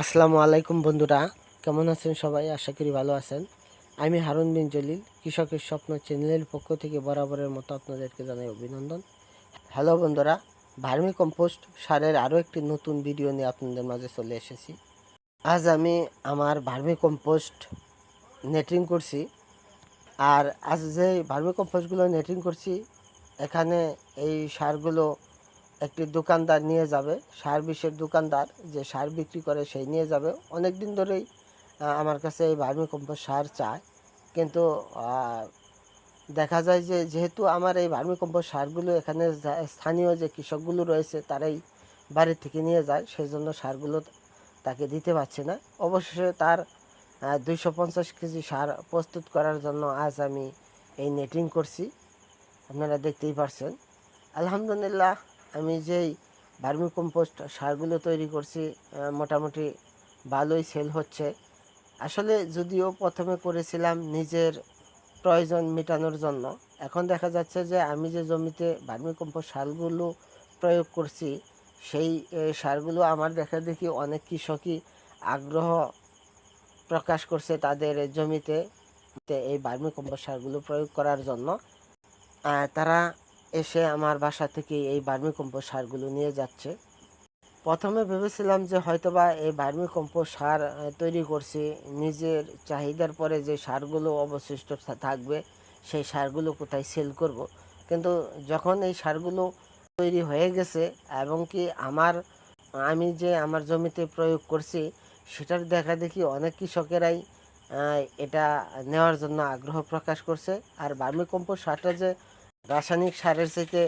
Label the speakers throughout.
Speaker 1: আসসালামু আলাইকুম বন্ধুরা, কেমন আছেন সবাই? আশা করি ভালো আছেন। আমি হারুন বিন জলিল, কৃষকের স্বপ্ন চ্যানেলের পক্ষ থেকে বরাবরের মতো আপনাদেরকে জানাই অভিনন্দন। হ্যালো বন্ধুরা, ভার্মি কম্পোস্ট সারের আরও একটি নতুন ভিডিও নিয়ে আপনাদের মাঝে চলে এসেছি। আজ আমি আমার ভার্মি কম্পোস্ট নেটিং করছি। আর আজ যে ভার্মি কম্পোস্টগুলো নেটিং করছি, এখানে এই সারগুলো একটি দোকানদার নিয়ে যাবে সার বিষের দোকানদার যে সার বিক্রি করে সেই নিয়ে যাবে। অনেক দিন ধরেই আমার কাছে এই ভার্মি কম্পোস্ট সার চায়। কিন্তু দেখা যায় যে যেহেতু আমার এই ভার্মি কম্পোস্ট সারগুলো এখানে স্থানীয় যে কৃষকগুলো রয়েছে, তারাই বাড়ি থেকে নিয়ে যায় সেই জন্য সারগুলো তাকে দিতে পারছে না। অবশেষে তার দুইশো পঞ্চাশ কেজি সার প্রস্তুত করার জন্য আজ আমি এই নেটিং করছি। আপনারা দেখতেই পারছেন। আলহামদুলিল্লাহ আমি যেই ভার্মি কম্পোস্ট সারগুলো তৈরি করছি মোটামুটি ভালোই সেল হচ্ছে। আসলে যদিও প্রথমে করেছিলাম নিজের প্রয়োজন মেটানোর জন্য, এখন দেখা যাচ্ছে যে আমি যে জমিতে ভার্মি কম্পোস্ট সারগুলো প্রয়োগ করছি, সেই সারগুলো আমার দেখা দেখি অনেক কৃষকই আগ্রহ প্রকাশ করছে তাদের জমিতে, এই ভার্মি কম্পোস্ট সারগুলো প্রয়োগ করার জন্য। তারা এসে আমার বাসা থেকে এই ভার্মি কম্পোস্ট সারগুলো নিয়ে যাচ্ছে। প্রথমে ভেবেছিলাম যে হয়তোবা এই ভার্মি কম্পোস্ট সার তৈরি করছি। নিজের চাহিদার পরে যে সারগুলো অবশিষ্ট থাকবে, সেই সারগুলো কোথায় সেল করব। কিন্তু যখন এই সারগুলো তৈরি হয়ে গেছে এবং কি আমার, আমি যে আমার জমিতে প্রয়োগ করছি, সেটার দেখা দেখি অনেক কৃষকেরাই এটা নেওয়ার জন্য আগ্রহ প্রকাশ করছে। আর ভার্মি কম্পোস্ট সারটা যে রাসায়নিক সারের চাইতে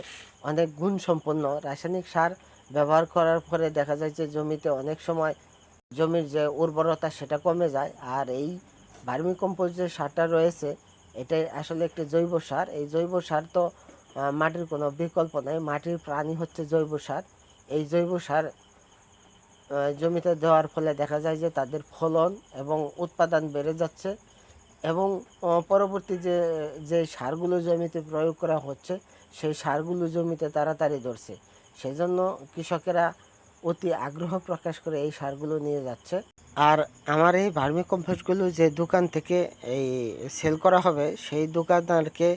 Speaker 1: অনেক গুণ সম্পন্ন রাসায়নিক সার ব্যবহার করার পরে দেখা যায় যে জমিতে অনেক সময় জমির যে উর্বরতা সেটা কমে যায়। আর এই ভার্মি যে সারটা রয়েছে, এটাই আসলে একটি জৈব সার। এই জৈব সার তো মাটির কোনো বিকল্প নেই। মাটির প্রাণী হচ্ছে জৈব সার। এই জৈব সার জমিতে দেওয়ার ফলে দেখা যায় যে তাদের ফলন এবং উৎপাদন বেড়ে যাচ্ছে। এবং পরবর্তী যে যে সারগুলো জমিতে প্রয়োগ করা হচ্ছে সেই সারগুলো জমিতে তাড়াতাড়ি ধরছে। সেই জন্য কৃষকেরা অতি আগ্রহ প্রকাশ করে এই সারগুলো নিয়ে যাচ্ছে। আর আমার এই ভার্মি কম্পোস্টগুলো যে দোকান থেকে এই সেল করা হবে সেই দোকানদারকে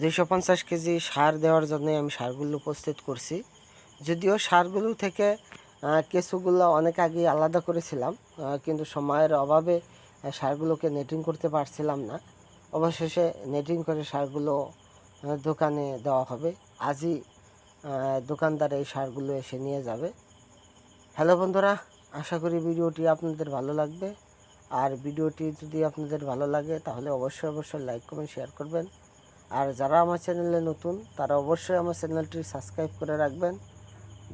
Speaker 1: দুইশো পঞ্চাশ কেজি সার দেওয়ার জন্য আমি সারগুলো প্রস্তুত করছি। যদিও সারগুলো থেকে আহ, কিছুগুলো অনেক আগে আলাদা করেছিলাম কিন্তু সময়ের অভাবে সারগুলোকে নেটিং করতে পারছিলাম না। অবশেষে নেটিং করে সারগুলো দোকানে দেওয়া হবে। আজই দোকানদার এই সারগুলো এসে নিয়ে যাবে। হ্যালো বন্ধুরা, আশা করি ভিডিওটি আপনাদের ভালো লাগবে। আর ভিডিওটি যদি আপনাদের ভালো লাগে, তাহলে অবশ্যই অবশ্যই লাইক কমেন্ট শেয়ার করবেন। আর যারা আমার চ্যানেলে নতুন, তারা অবশ্যই আমার চ্যানেলটি সাবস্ক্রাইব করে রাখবেন।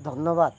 Speaker 1: ধন্যবাদ।